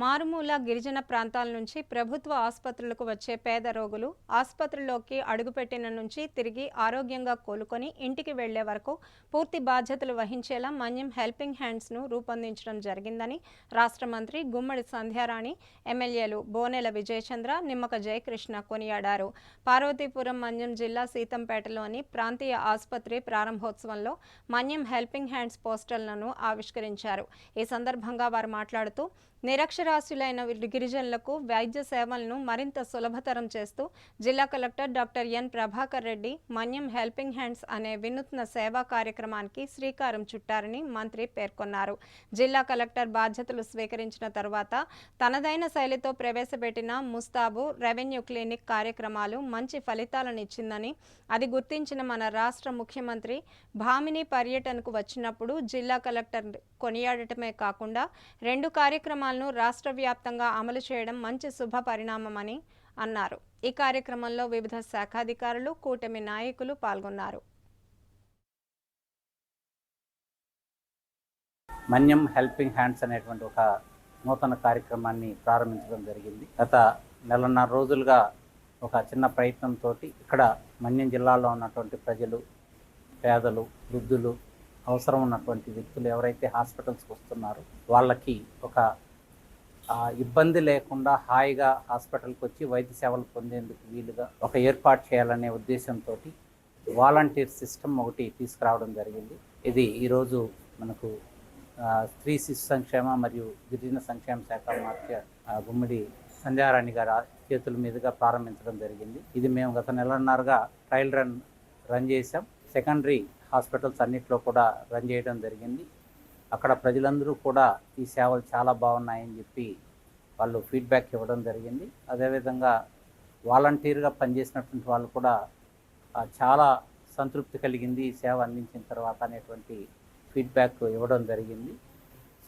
మారుమూల గిరిజన ప్రాంతాల నుంచి ప్రభుత్వ ఆసుపత్రులకు వచ్చే పేద రోగులు ఆసుపత్రిలోకి అడుగుపెట్టిన నుంచి తిరిగి ఆరోగ్యంగా కోలుకొని ఇంటికి వెళ్ళే వరకు పూర్తి బాధ్యతలు వహించేలా మన్యం హెల్పింగ్ హ్యాండ్స్ను రూపొందించడం జరిగిందని రాష్ట్ర మంత్రి గుమ్మడి సంధ్యారాణి ఎమ్మెల్యేలు బోనెల విజయచంద్ర నిమ్మక జయకృష్ణ కొనియాడారు. పార్వతీపురం మన్యం జిల్లా సీతంపేటలోని ప్రాంతీయ ఆసుపత్రి ప్రారంభోత్సవంలో మన్యం హెల్పింగ్ హ్యాండ్స్ పోస్టర్లను ఆవిష్కరించారు. ఈ సందర్భంగా వారు మాట్లాడుతూ నిరక్షరాస్యులైన గిరిజనులకు వైద్య సేవలను మరింత సులభతరం చేస్తూ జిల్లా collector doctor N Prabhakar Reddy Manyam helping hands అనే వినూత్న సేవా కార్యక్రమానికి శ్రీకారం చుట్టారని మంత్రి పేర్కొన్నారు. జిల్లా కలెక్టర్ బాధ్యతలు స్వీకరించిన తర్వాత తనదైన శైలితో ప్రవేశపెట్టిన ముస్తాబు రెవెన్యూ క్లినిక్ కార్యక్రమాలు మంచి ఫలితాలను ఇచ్చిందని అది గుర్తించిన మన రాష్ట్ర ముఖ్యమంత్రి భామిని పర్యటనకు వచ్చినప్పుడు జిల్లా కలెక్టర్ కొనియాడటమే కాకుండా రెండు కార్యక్రమాలను రాష్ట్ర రాష్ట్ర వ్యాప్తంగా అమలు చేయడం మంచి శుభ పరిణామమని అన్నారు. ఈ కార్యక్రమంలో వివిధ శాఖాధికారులు కూటమి నాయకులు పాల్గొన్నారు. మన్యం హెల్పింగ్ హ్యాండ్స్ అనేటువంటి ఒక నూతన కార్యక్రమాన్ని ప్రారంభించడం జరిగింది. గత నెలన్నర రోజులుగా ఒక చిన్న ప్రయత్నంతో ఇక్కడ మన్యం జిల్లాలో ఉన్నటువంటి ప్రజలు పేదలు వృద్ధులు అవసరం ఉన్నటువంటి వ్యక్తులు ఎవరైతే హాస్పిటల్స్కి వస్తున్నారో వాళ్ళకి ఒక ఇబ్బంది లేకుండా హాయిగా హాస్పిటల్కి వచ్చి వైద్య సేవలు పొందేందుకు వీలుగా ఒక ఏర్పాటు చేయాలనే ఉద్దేశంతో వాలంటీర్ సిస్టమ్ ఒకటి తీసుకురావడం జరిగింది. ఇది ఈరోజు మనకు స్త్రీ శిశు సంక్షేమ మరియు గిరిజన సంక్షేమ శాఖ మార్చ గుమ్మిడి సంధ్యారాణి గారి చేతుల మీదుగా ప్రారంభించడం జరిగింది. ఇది మేము గత నెలన్నరగా ట్రయల్ రన్ రన్ చేసాం సెకండరీ హాస్పిటల్స్ అన్నింటిలో కూడా రన్ చేయడం జరిగింది. అక్కడ ప్రజలందరూ కూడా ఈ సేవలు చాలా బాగున్నాయని చెప్పి వాళ్ళు ఫీడ్బ్యాక్ ఇవ్వడం జరిగింది. అదేవిధంగా వాలంటీర్గా పనిచేసినటువంటి వాళ్ళు కూడా చాలా సంతృప్తి కలిగింది ఈ సేవ అందించిన తర్వాత అనేటువంటి ఫీడ్బ్యాక్ ఇవ్వడం జరిగింది.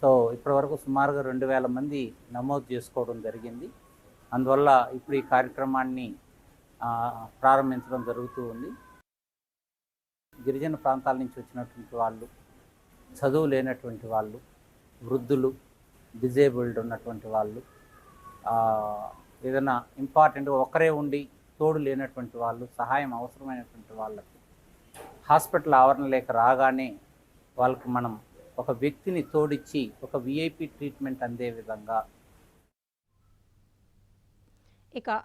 సో ఇప్పటివరకు సుమారుగా రెండు వేల మంది నమోదు చేసుకోవడం జరిగింది. అందువల్ల ఇప్పుడు ఈ కార్యక్రమాన్ని ప్రారంభించడం జరుగుతూ ఉంది. గిరిజన ప్రాంతాల నుంచి వచ్చినటువంటి వాళ్ళు చదువు లేనటువంటి వాళ్ళు వృద్ధులు డిజేబుల్డ్ ఉన్నటువంటి వాళ్ళు ఏదైనా ఇంపార్టెంట్ ఒకరే ఉండి తోడు లేనటువంటి వాళ్ళు సహాయం అవసరమైనటువంటి వాళ్ళకి హాస్పిటల్ ఆవరణ లేక రాగానే వాళ్ళకి మనం ఒక వ్యక్తిని తోడిచ్చి ఒక విఐపి ట్రీట్మెంట్ అందే విధంగా ఇక